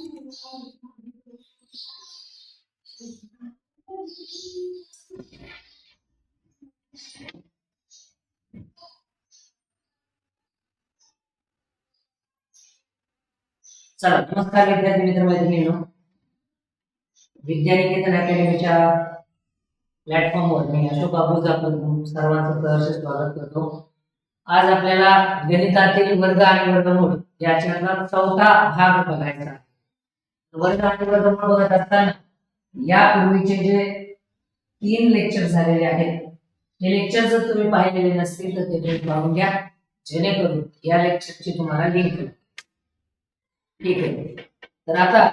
चला नमस्कार विद्यार्थी मित्र मैत्रिणींनो. विज्ञान निकेतन अकॅडमीच्या प्लॅटफॉर्मवर मी अशोक अबूज आपण सर्वांचं सहर्ष स्वागत करतो. आज आपल्याला गणितातील वर्ग आणि वर्गमूळ याच्यातला चौथा भाग बघायचा आहे. वर्ग आणि वर्गमूळ बघत असताना यापूर्वीचे जे तीन लेक्चर झालेले आहेत हे लेक्चर जर तुम्ही पाहिलेले नसतील तर ते तुम्ही पाहून घ्या. जेणेकरून या लेक्चरची तुम्हाला लिंक ठीक आहे. तर आता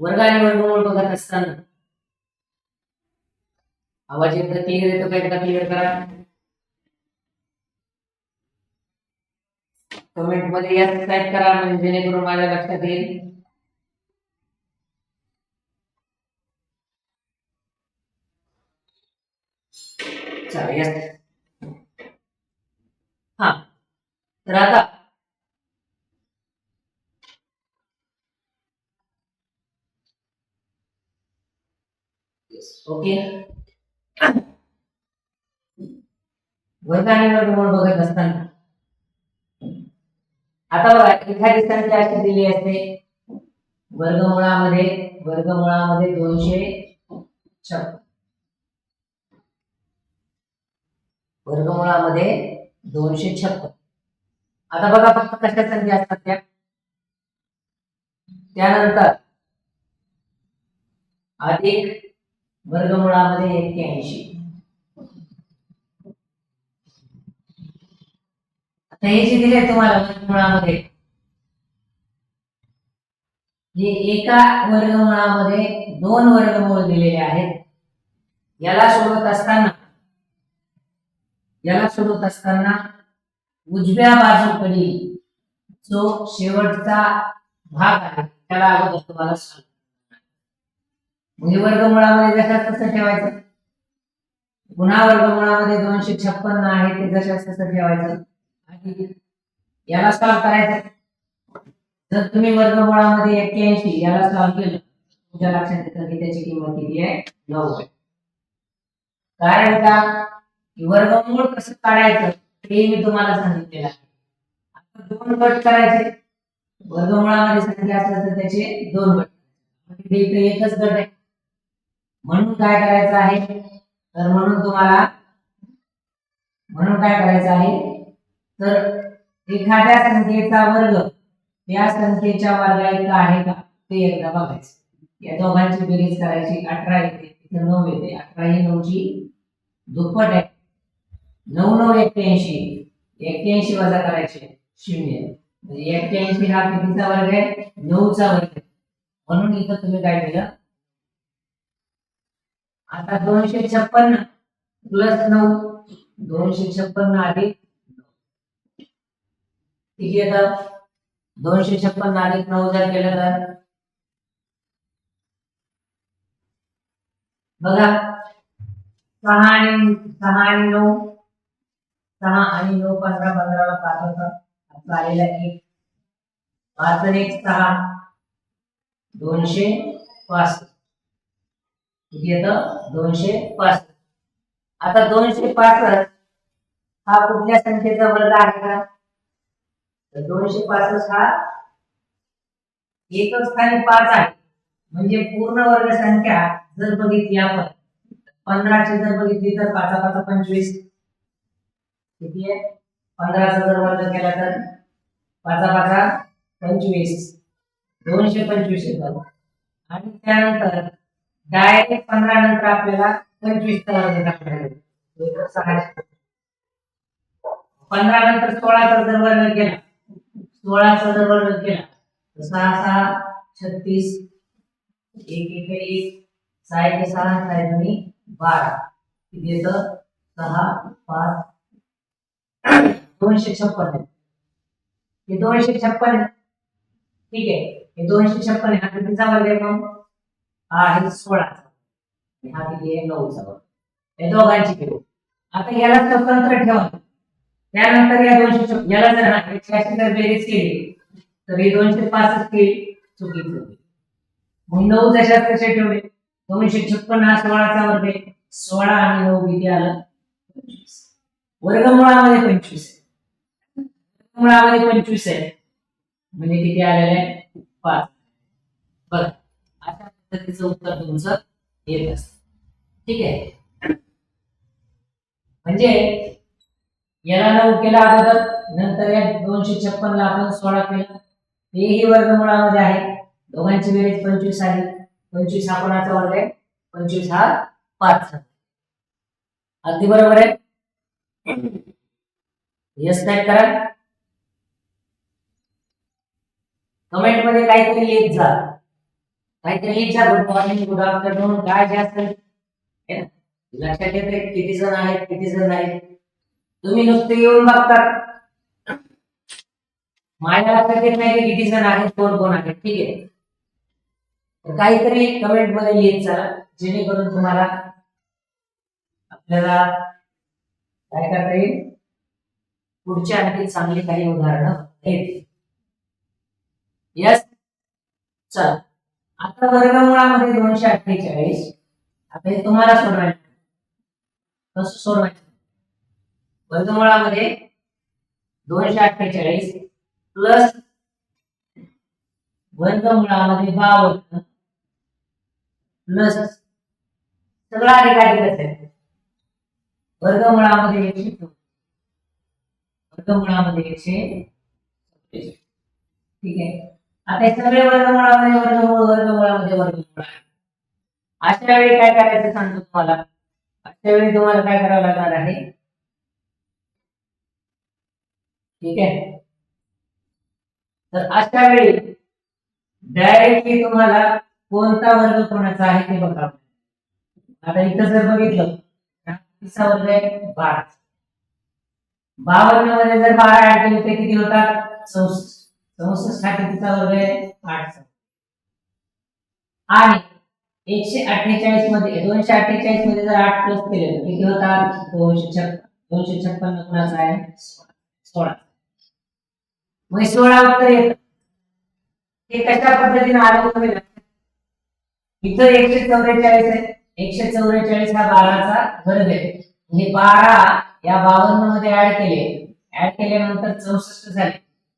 वर्ग आणि वर्गमूळ बघत असताना आवाज एकदा क्लिअर येतो का? एकदा क्लिअर करा. कमेंटमध्ये या टाईप करा म्हणजे जेणेकरून माझ्या लक्षात येईल. तर ओके. वर्ग आणि वर्गमूळ बघत असताना आता बघा एखादी संख्या अशी दिली असते. वर्गमुळामध्ये वर्गमुळामध्ये दोनशे छप्पन. वर्गमुळामध्ये दोनशे छप्पन. आता बघा फक्त कशा संधी असतात त्या. त्यानंतर अधिक वर्गमुळामध्ये एक्क्याऐंशी. आता हे जे दिले तुम्हाला वर्गमुळामध्ये हे एका वर्गमुळामध्ये दोन वर्गमूळ दिलेले आहेत. याला सोडवत असताना याला सोडवत असताना उजव्या बाजूकडील जो शेवटचा भाग आहे त्याला अगोदर तुम्हाला सांगतो. वर्गमुळामध्ये जशाच तसं ठेवायचं. पुन्हा वर्गमुळामध्ये दोनशे छप्पन्न आहे ते जशाच तसं ठेवायचं. आणि याला सॉल्व करायचं. जर तुम्ही वर्गमुळामध्ये एक्क्याऐंशी याला सॉल्व केलं तुमच्या लक्षात येतं की त्याची किंमत किती आहे? नऊ आहे कारण का वर्गमूळ कसं काढायचं? ते मी तुम्हाला सांगितलेलं आहे. आता दोन गट करायचे. वर्गमुळामध्ये संख्या असल्या तर त्याचे दोन गट म्हणजे इथे एकच गट आहे. म्हणून काय करायचं आहे? तर म्हणून तुम्हाला म्हणून काय करायचं आहे? तर एखाद्या संख्येचा वर्ग या संख्येच्या वर्गा इतका आहे का? ते एकदा बघायचं. या दोघांची बेरीज करायची. अठरा येते तिथे नऊ येते. अठरा ही नऊची दुप्पट आहे. नऊ नऊ एक्क्याऐंशी. एक्क्याऐंशी वजा करायचे शून्य. म्हणजे एक्क्याऐंशी हा कितीचा वर्ग आहे? नऊचा वर्ग आहे. म्हणून इथं तुम्ही काय केलं? आता दोनशे छप्पन्न प्लस नऊ दोनशे छप्पन्न अधिक किती येतात दोनशे छप्पन्न अधिक नऊ जर केलं तर? बघा. सहा आणि सहा आणि नऊ. सहा आणि नऊ पंधरा पंधराला पाच होतं. आलेला एक. पाच आणि एक सहा. दोनशे पाच किती येतं? दोनशे पाच आता दोनशे पासष्ट हा कुठल्या संख्येचा वर्ग आहे का? तर दोनशे पासष्ट हा एकच स्थानी पाच आहे. म्हणजे पूर्ण वर्ग संख्या जर बघितली आपण पंधराची जर बघितली तर पाच पाच पंचवीस. किती आहे? पंधराचा जर वर्ग केला तर पाचा पाचा पंचवीस. दोनशे पंचवीस येतात. आणि त्यानंतर डायरेक्ट पंधरा नंतर आपल्याला पंचवीसचा वर्ग टाकला सहाशे. पंधरा नंतर सोळाचा जर वर्ग केला सोळाचा जर वर्ग केला तर सहा सहा छत्तीस एक एक एक सहा एक सहा सहा दोन्ही बारा. किती येतं? सहा पाच दोनशे छप्पन आहे. हे दोनशे छप्पन ठीक आहे. हे दोनशे छप्पन आहे. हा कितीचा वर्ग आहे मग हा आहे. सोळाचा हा किती आहे? नऊचा वर्ग हे दोघांची घेऊ आता याला स्वतंत्र ठेवा. त्यानंतर या दोनशे याला जर हा एकशे जर बेरीज केली तर हे दोनशे पासष्ट केली. चुकीचं. होईल. मग नऊ जशाच कसे ठेवले. दोनशे छप्पन हा सोळाचा वर्ग आहे. सोळा आणि नऊ किती आलं? वर्गमुळामध्ये पंचवीस आहे. वर्गमुळामध्ये पंचवीस आहे. म्हणजे किती आलेलं? आहे पाच. बरं. अशा पद्धतीचं उत्तर तुमचं येत असत. ठीक आहे? म्हणजे याला नऊ केला अगोदर नंतर या दोनशे छप्पन ला आपण सोळा केला. तेही वर्गमुळामध्ये आहे. दोघांची बेरीज पंचवीस आली पंचवीस हा कोणाचा वर्ग आहे? पंचवीस हा पाच अगदी बरोबर आहे? यस नाही करा कमेंटमध्ये काहीतरी लिहित जा. काहीतरी लिहित जा. गुड मॉर्निंग गुड आफ्टरनून काय जे असेल. लक्षात येते किती जण आहेत किती जण आहेत तुम्ही नुसते येऊन बघतात. माझ्या लक्षात येत नाही की किती जण आहेत कोण कोण आहेत. ठीक आहे. तर काहीतरी कमेंटमध्ये लिहित चला जेणेकरून तुम्हाला आपल्याला काय करता येईल? पुढची आणखी चांगली काही उदाहरणं येतील यस चल. आता वर्गमुळामध्ये दोनशे अठ्ठेचाळीस. आता हे तुम्हाला सोडवायचं कसं सोडवायचं? वर्गमुळामध्ये दोनशे अठ्ठेचाळीस प्लस वर्गमुळामध्ये बावन्न प्लस सगळा अधिकाधिकच आहे वर्गमुळामध्ये एकशे वर्गमुळामध्ये एकशे ठीक आहे. आता हे सगळे वर्गमुळामध्ये वर्गमूळ वर्गमुळामध्ये वर्गमुळ अशा वेळी काय करायचं सांगतो तुम्हाला? अशा वेळी तुम्हाला काय करावं लागणार आहे? ठीक आहे. तर अशा वेळी डायरेक्टली तुम्हाला कोणता वर्ग कोणाचा आहे ते बघा. आता इथं जर बघितलं तिसरा वर्ग आहे बारा. बावन्नमध्ये जर बारा ऍड केले ते किती होतात? चौसष्ट. चौसष्ट हा कितीचा वर्ग आहे? आठचा. आणि एकशे अठ्ठेचाळीसमध्ये दोनशे अठ्ठेचाळीसमध्ये जर आठ प्लस केले तर किती होतात? दोनशे छप्पन. दोनशे छप्पन कुणाचा आहे सोळा. मग सोळा उत्तर येत. ते कशा पद्धतीने आलं तुम्ही इथं एकशे चौवेचाळीस आहे. एकशे चौवेचाळीस हा बाराचा वर्ग आहे. म्हणजे बारा या बावन्नमध्ये ऍड केले. ऍड केल्यानंतर चौसष्ट झाले.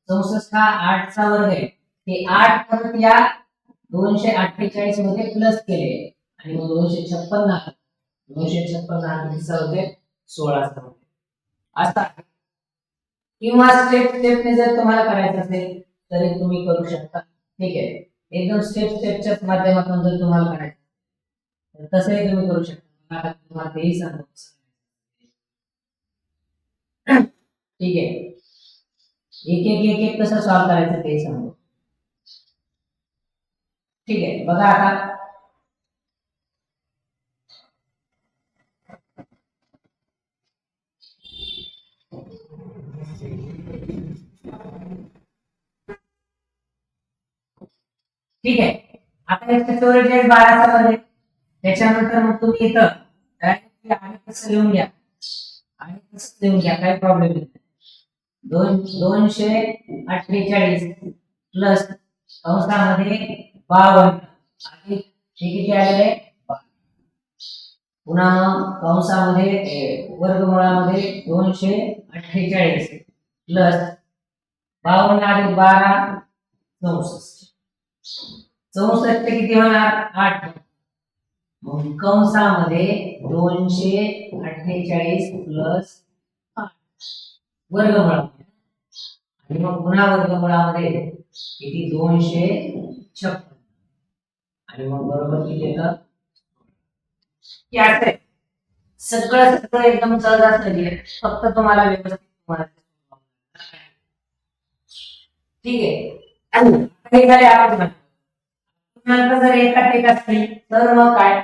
चौसष्ट हा आठचा वर्ग आहे. ते आठ परत या दोनशे अठ्ठेचाळीसमध्ये प्लस केले. आणि मग दोनशे छप्पन्न दोनशे छप्पन्न हा कितीचा होते? सोळाचा होते. किंवा स्टेप स्टेपने जर तुम्हाला करायचं असेल तरी तुम्ही करू शकता. ठीक आहे. एकदम स्टेप स्टेपच्याच माध्यमातून जर तुम्हाला करायचं तसंही तुम्ही करू शकता. तेही ठीक आहे. एक एक एक एक कसं सॉल्व करायचं ते सांगतो ठीक आहे. बघा आता. ठीक आहे. आता एकशे चौवेचाळीस बाराचा आहे त्याच्यानंतर मग तुम्ही इथं आणि कसं लिहून घ्या. आणि कसं लिहून घ्या काही प्रॉब्लेम नाही. दोन दोनशे अठ्ठेचाळीस प्लस कंसामध्ये बावन्न. आणि हे किती आलेले? पुन्हा कंसामध्ये वर्गमुळामध्ये दोनशे अठ्ठेचाळीस प्लस बावन्न आणि बारा चौसष्ट. चौसष्ट किती होणार? आठ. कंसामध्ये दोनशे अठ्ठेचाळीस प्लस वर्गमुळा आणि मग पुन्हा वर्गमुळामध्ये किती? दोनशे छप्पन. आणि मग बरोबर किती येतं? सगळं सगळं एकदम सहज असलं फक्त तुम्हाला व्यवस्थित ठीक आहे. हे झाले आपण. जर एका टेक असतील तर मग काय?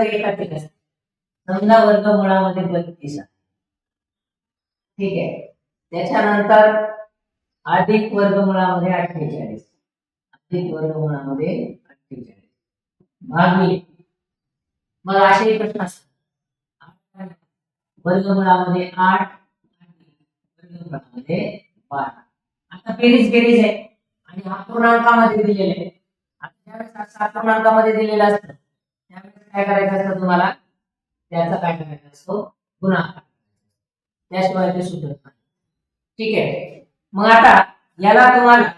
तर एका ठिकाणी समजा वर्ग मुळामध्ये बत्तीस ठीक आहे. त्याच्यानंतर अधिक वर्गमुळामध्ये अठ्ठेचाळीस. अधिक वर्गमुळामध्ये अठ्ठेचाळीस. भागले मग असेही प्रश्न असतात. वर्गमुळामध्ये आठ वर्गमुळामध्ये बारा. आता बेरीज बेरीज आहे. आणि हा पूर्णांकामध्ये दिलेले आहे. आता ज्यावेळेस हा सात पूर्णांकामध्ये दिलेला असतं त्यावेळेस काय करायचं असतं तुम्हाला? त्याचा काय करायचा असतो? गुणाकार त्याशिवाय ते सुटत नाही. ठीक आहे? मग आता याला तुम्हाला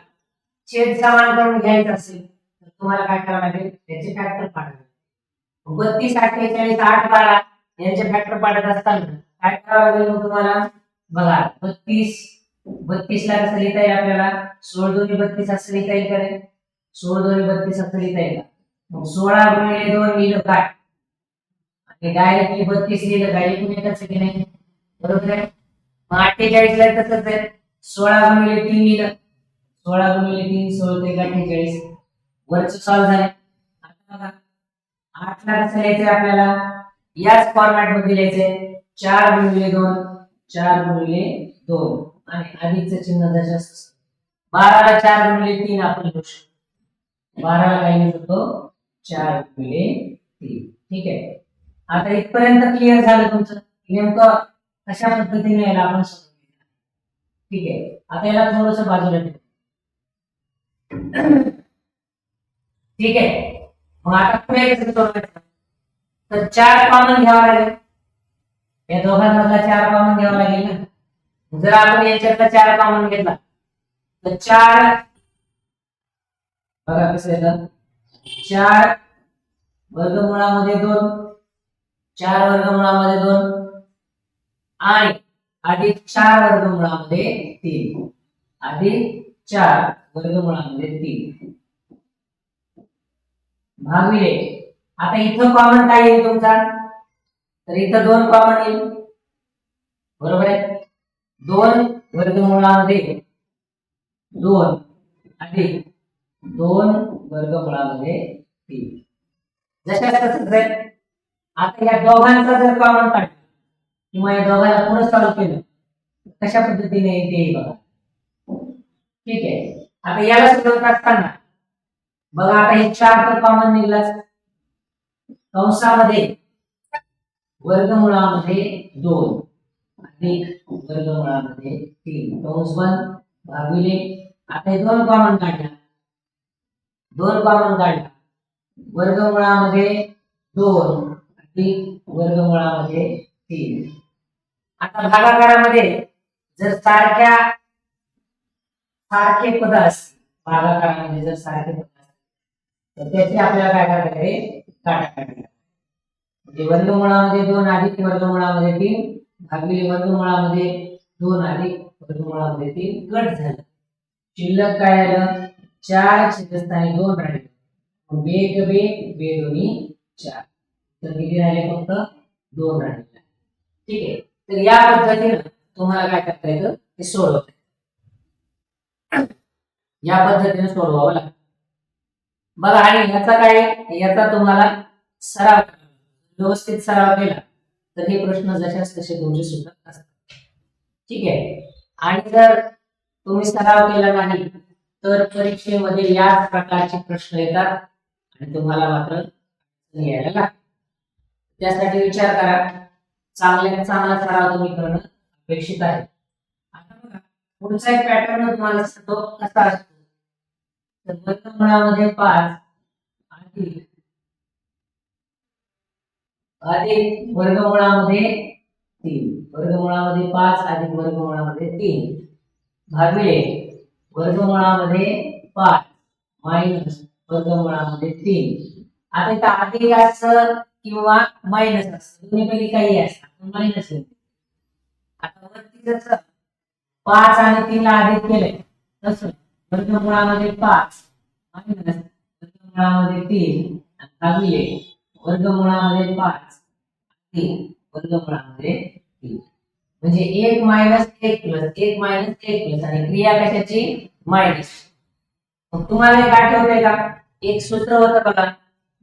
छेद समान करून घ्यायचं असेल तर तुम्हाला काय करावं लागेल? त्याचे फॅक्टर पाडावे बत्तीस अठ्ठेचाळीस आठ बारा यांचे फॅक्टर पाडत असताना काय करावं लागेल मग तुम्हाला? बघा बत्तीस बत्तीस ला कसं लिहिता येईल आपल्याला? सोळ दोन्ही बत्तीस असं लिहिता येईल करेल सोळ दोन्ही बत्तीस असं लिहिता येईल का? मग सोळा गुणिले दोन लिहिलं काय आणि डायरेक्टली बत्तीस लिहिलं काय एकूण एकच की नाही? बरोबर आहे? मग अठ्ठेचाळीस ला तसंच आहे. सोळा गुणिले तीन लिहिलं. सोळा गुणिले तीन सोळा ते अठ्ठेचाळीस. वरच सॉल्व झाले आता बघा. आठ ला कसं लिहायचंय आपल्याला? याच फॉर्मॅटमध्ये लिहायचंय. चार गुणिले दोन चार गुणिले दोन. आणि अधिकचं चिन्ह जसं बाराला चार गुणिले तीन आपण लिहू शकतो. बाराला काय लिहू शकतो? चार गुणिले तीन. ठीक आहे? आता इथपर्यंत क्लिअर झालं तुमचं? नेमकं कशा पद्धतीने याला आपण समजून. ठीक आहे? आता याला थोडस बाजूला ठेवू. ठीक आहे? मग आता पुढे सोडवायचं? तर चार कॉमन घ्यावा लागेल. या दोघांमधला चार कॉमन घ्यावा लागेल ना? जर आपण याच्यातला चार कॉमन घेतला, तर चार बघा कसं येतं. चार वर्गमुळामध्ये दोन चार वर्गमुळामध्ये दोन आणि अधिक चार वर्गमुळामध्ये तीन. अधिक चार वर्गमुळामध्ये तीन. भागिले आता इथं कॉमन काय येईल तुमचा? तर इथं दोन कॉमन येईल. बरोबर आहे? दोन वर्गमुळामध्ये दोन अधिक दोन वर्गफळामध्ये तीन. जशा तसंच आहे आता या दोघांचा जर कॉमन काढला किंवा या दोघांना पुढे चालू केलं कशा पद्धतीने ते बघा. ठीक आहे. आता याला सोडवत असताना बघा आता हे चार तर कॉमन निघलाच कंसामध्ये वर्गमुळामध्ये दोन अधिक वर्गमुळामध्ये तीन. कंस वन भागिले आता हे दोन कॉमन काढल्या दोन कॉमन काढला वर्गमुळामध्ये दोन अधिक वर्गमुळामध्ये तीन. आता भागाकारामध्ये जर सारख्या सारखे पद असतील भागाकारामध्ये जर सारखे पद असतील तर त्याची आपल्याला काय करायला लागेल काटाकाटी म्हणजे वर्गमुळामध्ये दोन अधिक वर्गमुळामध्ये तीन भागिले वर्गमुळामध्ये दोन अधिक वर्गमुळामध्ये तीन कट झालं. शिल्लक काय झालं चार छेदस्थानी दोन राहिले. वेग वेग एक बे दोन्ही चार. तर किती राहिले फक्त? दोन राहिले. ठीक आहे. तर या पद्धतीनं तुम्हाला काय करता येतं? ते सोडवता या पद्धतीने सोडवावं लागतं. बघा आणि याचा काय? याचा तुम्हाला सराव व्यवस्थित सराव केला तर हे प्रश्न जशाच तसे तुमचे सुद्धा असतात. ठीक आहे. आणि जर तुम्ही सराव केला नाही तर परीक्षेमध्ये याच प्रकारचे प्रश्न येतात आणि तुम्हाला मात्र यायला लागतात. त्यासाठी विचार करा. चांगल्यात चांगला सराव तुम्ही करणं अपेक्षित आहे. आता बघा पुढचा एक पॅटर्न तुम्हाला सांगतो कसा असतो? तर वर्गमुळामध्ये पाच अधिक अधिक वर्गमुळामध्ये तीन. वर्गमुळामध्ये पाच अधिक वर्गमुळामध्ये तीन. भागिले वर्गमुळामध्ये पाच. मायनस वर्गमुळामध्ये तीन. आता इथं अधिक असं किंवा मायनस असतं. दोन्हीपैकी काही असतं. मायनस आता वरती जसं पाच आणि तीनला अधिक केलंय. तसं. वर्गमुळामध्ये पाच. मायनस वर्गमुळामध्ये तीन. भागिले. वर्गमुळामध्ये पाच. तीन. वर्गमुळामध्ये तीन. म्हणजे एक मायनस एक प्लस एक मायनस एक प्लस आणि क्रिया कशाची? मायनस मग तुम्हाला एक आठवतंय का? एक सूत्र होतं बघा.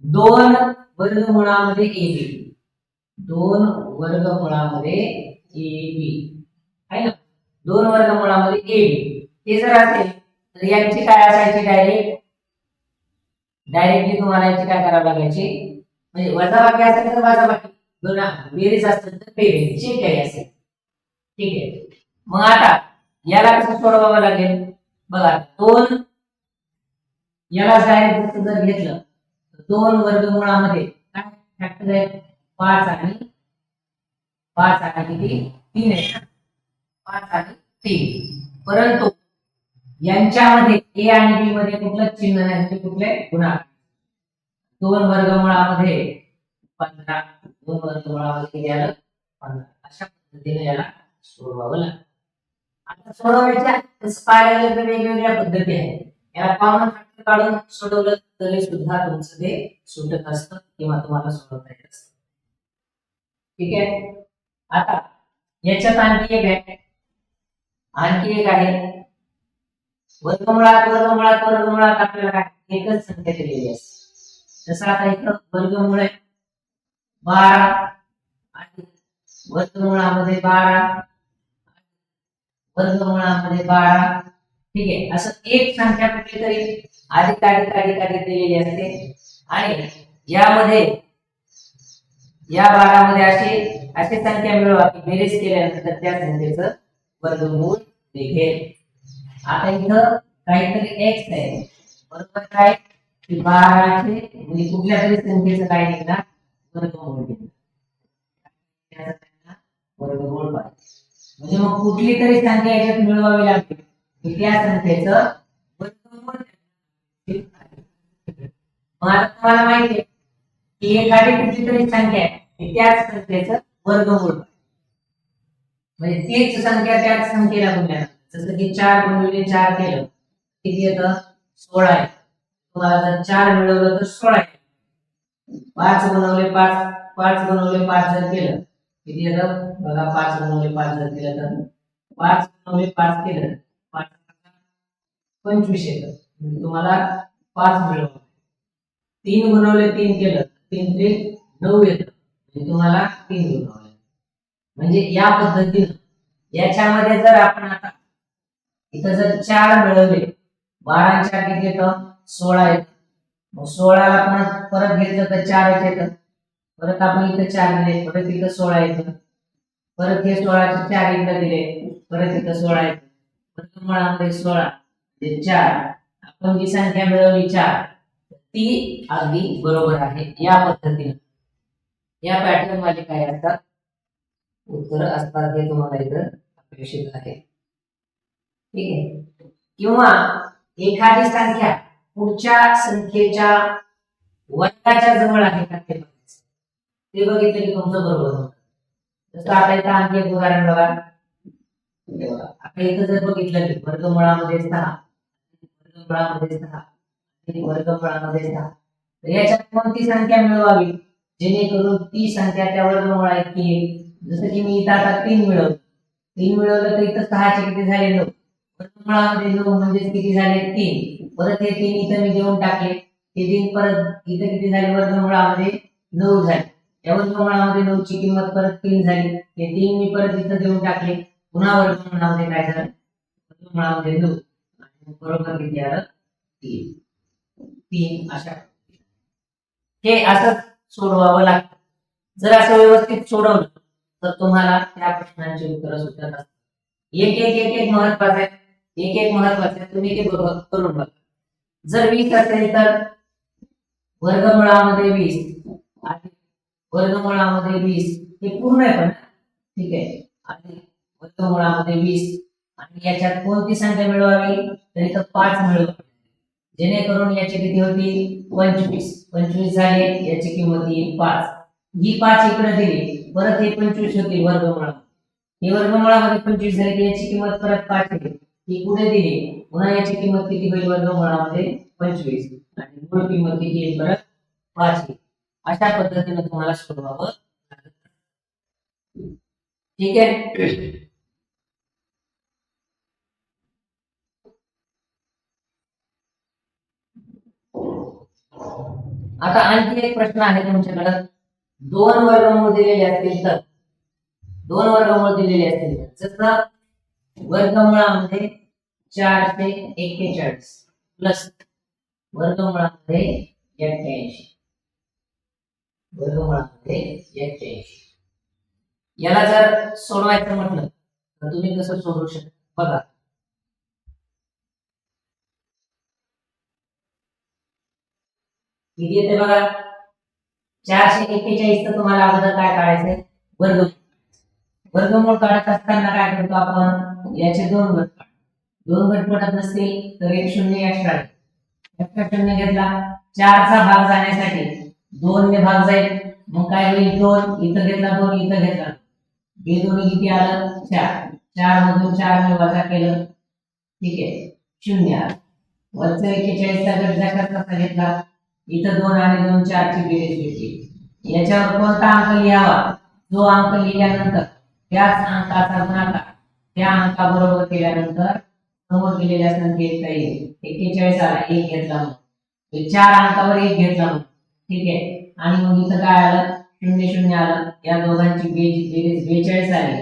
दोन वर्गमुळामध्ये ए बी. दोन वर्गमुळामध्ये ए बी. आहे ना? दोन वर्गमुळामध्ये ए बी. हे जर असेल तर यांची काय असायची डायरेक्ट डायरेक्टली तुम्हाला याची काय करावं लागायची? म्हणजे वजाबाकी असेल तर वजाबाकी. दोन बेरीज असेल तर बेरीज जे काही असेल. ठीक आहे. मग आता याला कसं सोडवावं लागेल? बघा दोन याला डायरेक्ट जर घेतलं तर दोन वर्गमुळामध्ये काय फॅक्टर आहे? पाच आणि पाच आणि किती? तीन आहे पाच आणि तीन. परंतु यांच्यामध्ये ए आणि बी मध्ये कुठलं चिन्ह नाही म्हणजे कुठले गुणाकार. दोन वर्गमुळामध्ये पंधरा दोन वर्गमुळामध्ये याला पंधरा. अशा पद्धतीने याला सोडवावं लागतं आता सोडवायच्या. स्पायरल तर वेगवेगळ्या पद्धती आहेत. याला कॉमन फॅक्टर काढून सोडवलं तरी सुद्धा तुमचं ते सुटत असतं किंवा तुम्हाला सोडवता येत असतं. ठीक आहे? आता याच्यात आणखी एक आहे. आणखी एक आहे. वर्गमुळात वर्गमुळात वर्गमुळात आपल्याला काय? एकच संख्या दिलेली असते जसं आता इथं वर्गमुळे बारा आणि वर्गमुळामध्ये बारा वर्गमुळामध्ये बारा ठीक आहे? असं एक संख्या कुठली तरी अधिक अधिक अधिक अधिक दिलेली असते. आणि यामध्ये या बारामध्ये अशी अशी संख्या मिळवा की बेरीज केल्यानंतर त्या संख्येचं वर्गमूळ निघेल. आता इथं काहीतरी एक्स आहे. बरोबर काय? की बाराचे म्हणजे कुठल्या तरी संख्येचं काय निघणार? वर्गमूळ निघणार? वर्गमूळ पाहिजे. म्हणजे मग कुठली तरी संख्या याच्यात मिळवावी लागते. त्या संख्येचं मला तुम्हाला माहिती आहे. की एखादी कुठली तरी संख्या आहे त्याच संख्येचं वर्गमूळ म्हणजे तीच संख्या त्याच संख्येला गुणल्या जसं की चार गुणविले चार केलं किती येतं? सोळा आहे. तुम्हाला जर चार मिळवलं तर सोळा आहे. पाच बनवले पाच पाच बनवले पाच जर केलं किती येतात? बघा पाच बनवले पाच जर केलं तर पाच बनवले पाच केलं पाच पंचवीस येतात म्हणजे तुम्हाला पाच मिळवलं. तीन गुणवले तीन केलं तीन ते नऊ येतं. म्हणजे तुम्हाला तीन गुणवले म्हणजे या पद्धतीनं याच्यामध्ये जर आपण आता इथं जर चार मिळवले बारा चार किती येतं? सोळा येतं. मग सोळाला आपण परत घेतलं तर चार येतं. परत आपण इथं चार दिले परत इथं सोळा येतं. परत हे सोळाचे चार एकदा दिले परत इथं सोळा येतं. परत मुळामध्ये सोळा म्हणजे चार. आपण जी संख्या मिळवली चार ती अगदी बरोबर आहे या पद्धतीने. या पॅटर्नमध्ये काय असतात? उत्तर असतात हे तुम्हाला इथं अपेक्षित आहे. ठीक आहे? किंवा एखादी संख्या पुढच्या संख्येच्या वर्गाच्या जवळ आहे का ते ते बघितलं की तुमचं बरोबर जसं आता इथं आणखी एक उदाहरण बघा. आता इथं जर बघितलं की वर्गमुळामध्ये सहा वर्गमुळामध्ये सहा वर्गमुळामध्ये सहा. तर याच्यात कोणती संख्या मिळवावी? जेणेकरून ती संख्या त्या वर्गमुळा इतकी येईल. जसं की मी इथं आता तीन मिळवलं. तीन मिळवलं तर इथं सहाचे किती झाले? नऊ. वर्गमुळामध्ये नऊ म्हणजे किती झाले? तीन. परत हे तीन इथं मी देऊन टाकले. ते तीन परत इथं किती झाले? वर्गमुळामध्ये नऊ झाले. या प्रमाणामध्ये नऊची किंमत परत तीन झाली. ते तीन मी परत इथं देऊन टाकले. पुन्हा वर्गमुळामध्ये काय झालं? वर्गमुळामध्ये नऊ आणि बरोबर किती आलं? तीन. तीन अशा. हे असंच सोडवावं लागतं. जर असं व्यवस्थित सोडवलं तर तुम्हाला त्या प्रश्नांची उत्तरं सुटत असतात एक एक एक एक महत्वाचं आहे. एक एक महत्वाचं आहे. तुम्ही ते बरोबर करून बघा. जर वीस असेल तर वर्गमुळामध्ये वीस आणि वर्गमुळामध्ये वीस हे पूर्ण आहे पण. ठीक आहे. आणि वर्गमुळामध्ये वीस. आणि याच्यात कोणती संख्या मिळवावी? तर इथं पाच मिळवावी. जेणेकरून याची किती होती? पंचवीस. पंचवीस झाले याची किंमत येईल पाच. ही पाच इकडे दिली. परत हे पंचवीस होती वर्गमुळा हे वर्गमुळामध्ये पंचवीस झाली की याची किंमत परत पाच येईल ही पुढे दिली. पुन्हा याची किंमत किती होईल? वर्गमुळामध्ये पंचवीस. आणि मूळ किंमत किती येईल? परत पाच येईल अशा पद्धतीने तुम्हाला सोडवावं ठीक आहे? आता आणखी एक प्रश्न आहे तुमच्याकडे. दोन वर्गमूळ दिलेले असतील तर. दोन वर्गमूळ दिलेले असतील तर. जसं वर्गमुळामध्ये चारशे एक्केचाळीस. प्लस वर्गमुळामध्ये एक्क्याऐंशी. वर्गमुळामध्ये एक्क्याऐंशी याला जर सोडवायचं म्हटलं तर तुम्ही कसं सोडवू शकता बघा. किती येते बघा. चारशे एक्केचाळीस तुम्हाला अगोदर काय काढायचंय? वर्ग. वर्गमूळ काढत असताना काय करतो आपण? याचे दोन गट काढतो. दोन गट पडत नसतील तर एक शून्य एक्स्ट्रा एक्स्ट्रा शून्य घेतला? चारचा भाग जाण्यासाठी. दोन ने भाग जाईल. मग काय होईल? दोन. इथं घेतला दोन इथं घेतला. हे दोन्ही किती आलं? चार. चार मधून चार ने वजा केलं. ठीक आहे. शून्य आलं. वरचं एक्केचाळीसचा गट कसा घेतला. इथं दोन आणि दोन चारची बेरीज घेतली. याच्यावर कोणता अंक लिहावा? जो अंक लिहिल्यानंतर त्याच अंकाचा गुणाकार त्या अंकाबरोबर केल्यानंतर समोर दिलेल्या संख्येत काही एक्केचाळीस आला एक घेतला मग चार अंकावर एक घेतला मग ठीक आहे? आणि मग इथं काय आलं? शून्य शून्य आलं. या दोघांची बेज बेरीज बेचाळीस आली.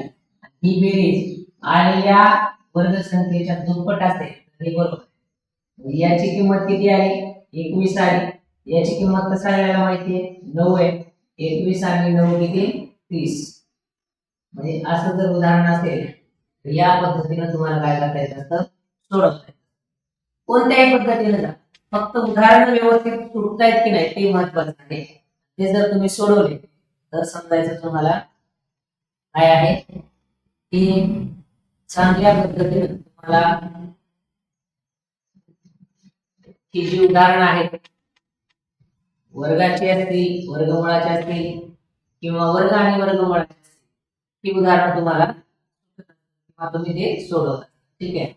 ही बेरीज आलेल्या वर्गसंख्येच्या दुप्पट असेल हे बरोबर. याची किंमत किती आली? एकवीस आली. याची किंमत कसं आलेला माहितीये नऊ आहे. एकवीस आणि नऊ किती? तीस. म्हणजे असं जर उदाहरण असेल तर या पद्धतीनं तुम्हाला काय करता येत असतं? सोडवता येतं कोणत्याही पद्धतीनं जा. फक्त उदाहरण व्यवस्थित सुटतायत की नाही ते महत्वाचं आहे. हे जर तुम्ही सोडवले तर समजायचं तुम्हाला काय आहे? की चांगल्या पद्धतीने तुम्हाला ही जी उदाहरणं आहेत वर्गाची असतील वर्गमुळाची असतील किंवा वर्ग आणि वर्गमुळाची असतील ही उदाहरणं तुम्हाला तुम्ही ते सोडवता. ठीक आहे?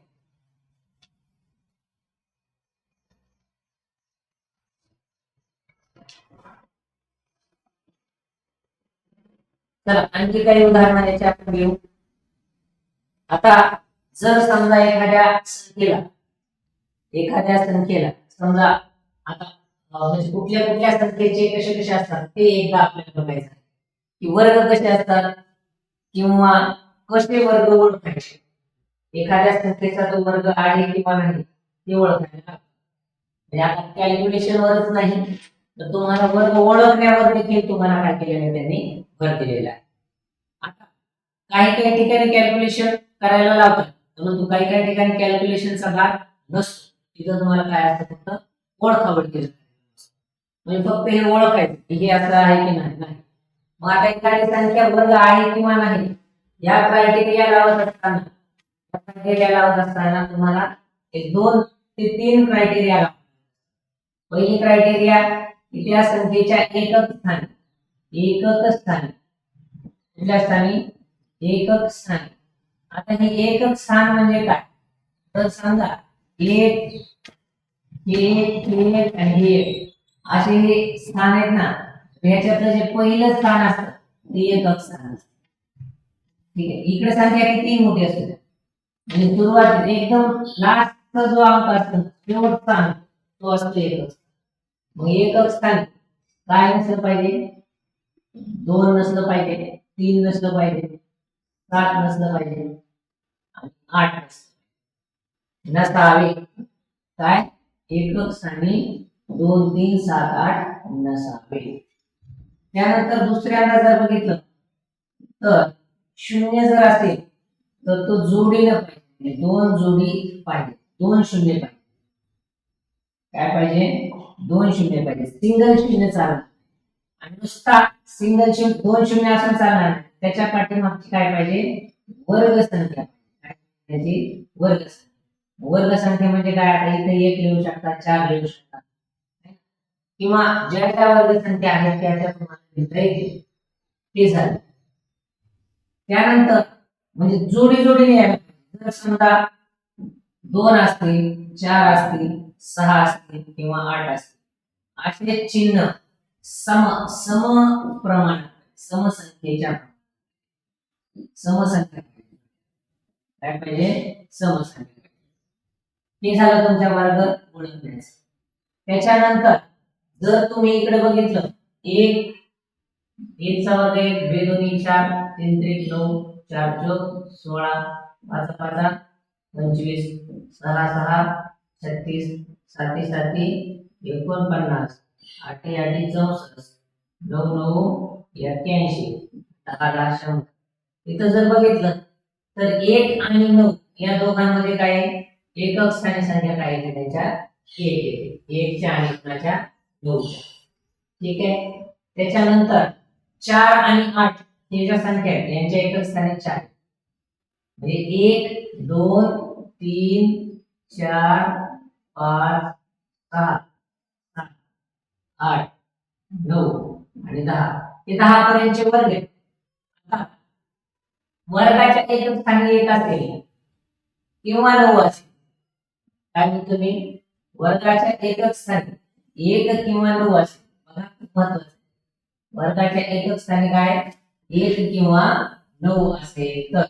चला आणखी काही उदाहरणं याची आपण घेऊ. आता जर समजा एखाद्या संख्येला एखाद्या संख्येला समजा आता म्हणजे कुठल्या कुठल्या संख्येचे कसे कसे असतात ते एकदा आपल्याला बघायचं आहे. की वर्ग कसे असतात किंवा कसे वर्ग ओळखायचे. एखाद्या संख्येचा तो वर्ग आहे किंवा नाही ते ओळखायला म्हणजे आता कॅल्क्युलेशन वरच नाही तर तुम्हाला वर्ग ओळखण्यावर देखील तुम्हाला काय केलेलं त्यांनी? भर दिलेला आहे. आता काही काही ठिकाणी कॅल्क्युलेशन करायला लावतात. परंतु काही काही ठिकाणी कॅल्क्युलेशनचा भाग नसतो. तिथं तुम्हाला काय असतं फक्त ओळखावड केलं म्हणजे फक्त हे ओळखायचं की हे असं आहे की नाही नाही. मग आता एखादी संख्या वर्ग आहे किंवा नाही या क्रायटेरिया लावत असताना क्रायटेरिया लावत असताना तुम्हाला एक दोन ते तीन क्रायटेरिया लावा पहिली क्रायटेरिया इतिहास संख्येच्या एकक स्थानी. एकक स्थानी. कुठल्या स्थानी? एकक स्थानी. आता हे एकक स्थान म्हणजे काय? तर समजा एक हे आणि हे असे हे स्थान आहेत ना. याच्यातलं जे पहिलं स्थान असतं ते एकक स्थान असत. ठीक आहे. इकडे संख्या किती मोठी असते म्हणजे सुरुवात एकदम लास्टचा जो अंक असतो शेवटचा अंक तो असतो एकक मग एकक स्थान काय नसलं पाहिजे? दोन नसलं पाहिजे तीन नसलं पाहिजे सात नसलं पाहिजे आणि आठ नसलं नसावे काय? एकक आणि दोन तीन सात आठ नसावे त्यानंतर दुसऱ्यांदा जर बघितलं तर शून्य जर असेल तर तो जोडीनं पाहिजे. दोन जोडी पाहिजे. दोन शून्य पाहिजे. काय पाहिजे? दोन शून्य पाहिजे. सिंगल शून्य चालणार. आणि नुसता सिंगल शून्य दोन शून्य असून चालणार. त्याच्या पाठीमागची काय पाहिजे? वर्ग संख्या त्याची वर्ग संख्या वर्ग संख्या म्हणजे काय? आता इथे एक लिहू शकता चार लिहू शकता. किंवा ज्या ज्या वर्ग संख्या आहेत त्या त्या तुम्हाला ते झालं. त्यानंतर म्हणजे जोडी जोडी जर समजा दोन असतील चार असतील सहा असतील किंवा आठ असतील. असे चिन्ह सम सम प्रमाण समसंख्येच्या समसंख्या. काय पाहिजे? समसंख्या. हे झालं तुमच्या मार्ग ओळखण्याचं त्याच्यानंतर जर तुम्ही इकडे बघितलं एक एकचा वर्ग एक बे दोन्ही चार तीन त्रिक नऊ चार चौक सोळा पाच पाच पंचवीस सहा सहा छत्तीस साती साती एकोणपन्नास. आठ आठ चौसष्ट नऊ नऊ एक्क्याऐंशी दहा दहा शंभर. इथं जर बघितलं तर एक आणि नऊ या दोघांमध्ये काय आहे? एकक स्थानी संख्या काय येते त्याच्या? एक येते एकच्या आणि कुणाच्या नऊच्या. ठीक आहे? त्याच्यानंतर चार आणि आठ हे ज्या संख्या आहेत यांच्या एकक स्थानी चार म्हणजे एक दोन तीन चार पाच सहा. सात आठ नऊ आणि दहा. हे दहा पर्यंतचे वर्ग आहेत. वर्गाच्या एकच स्थानी एक असेल किंवा नऊ असेल. काय म्हणतो मी? वर्गाच्या एकच स्थानी एक किंवा नऊ असेल. बघा खूप महत्वाचं. वर्गाच्या एकच स्थानी काय? एक किंवा नऊ असेल तर.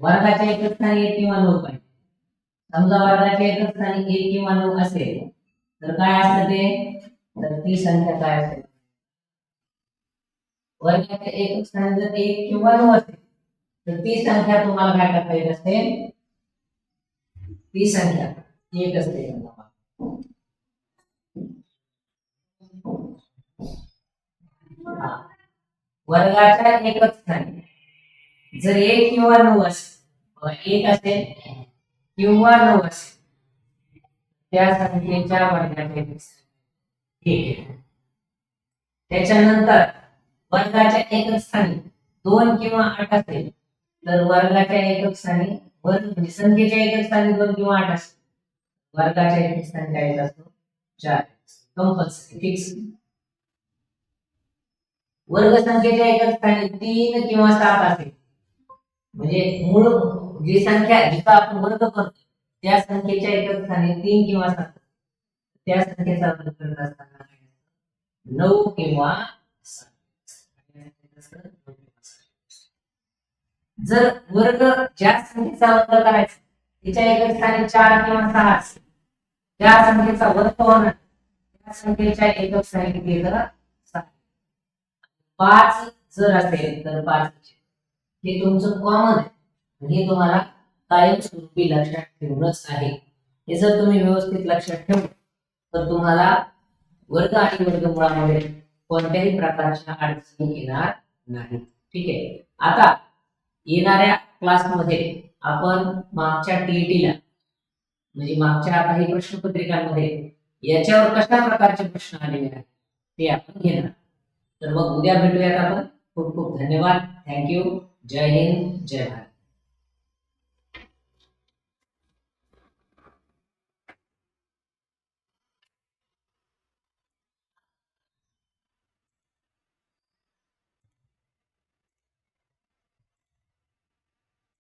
वर्गाच्या एकच स्थानी एक किंवा नऊ पाहिजे समजा वर्गाच्या एकच स्थानी एक किंवा नऊ असेल. तर काय असतं ते? तर ती संख्या काय असेल? वर्गाच्या एकक स्थान जर एक किंवा नऊ असेल तर ती संख्या तुम्हाला काय करता येत असते? ती संख्या एक असते. हा. वर्गाच्या एकच स्थानी जर एक किंवा नऊ असेल एक असेल किंवा नऊ असेल त्या संख्येच्या वर्गाच्या एकक स्थानी एक आहे. त्याच्यानंतर वर्गाच्या एकक स्थानी दोन किंवा आठ असेल तर वर्गाच्या एकक स्थानी वर्ग म्हणजे संख्येच्या एकक स्थानी दोन किंवा आठ असेल. वर्गाच्या एकक स्थानी काय असतो चार. कंपल्सरी फिक्स वर्ग संख्येच्या एकक स्थानी तीन किंवा सात असेल. म्हणजे मूळ जी संख्या जिथं आपण वर्ग करतो त्या संख्येच्या एकक स्थानी तीन किंवा सात. त्या संख्येचा वर्ग करत असताना नऊ किंवा जर वर्ग ज्या संख्येचा वर्ग करायचा तिच्या एका स्थानी चार किंवा सहा असेल त्या संख्येचा वर्ग होणार त्या संख्येच्या एकक स्थानी किती येतं? सहा. पाच जर असेल तर पाच म्हणजे हे तुमचं कॉमन आहे. हे तुम्हाला कायमस्वरूपी लक्षात ठेवूनच आहे. हे जर तुम्ही व्यवस्थित लक्षात ठेवलं तर तुम्हाला वर्ग आणि वर्गमुळामध्ये कोणत्याही प्रकारच्या अडचणी येणार नाही. ठीक आहे? आता येणाऱ्या क्लासमध्ये आपण मागच्या टीईटीला म्हणजे मागच्या काही प्रश्नपत्रिकांमध्ये याच्यावर कशा प्रकारचे प्रश्न आलेले आहेत ते आपण घेणार. तर मग उद्या भेटूयात आपण. खूप खूप धन्यवाद. Thank you. जय हिंद. जय भारत.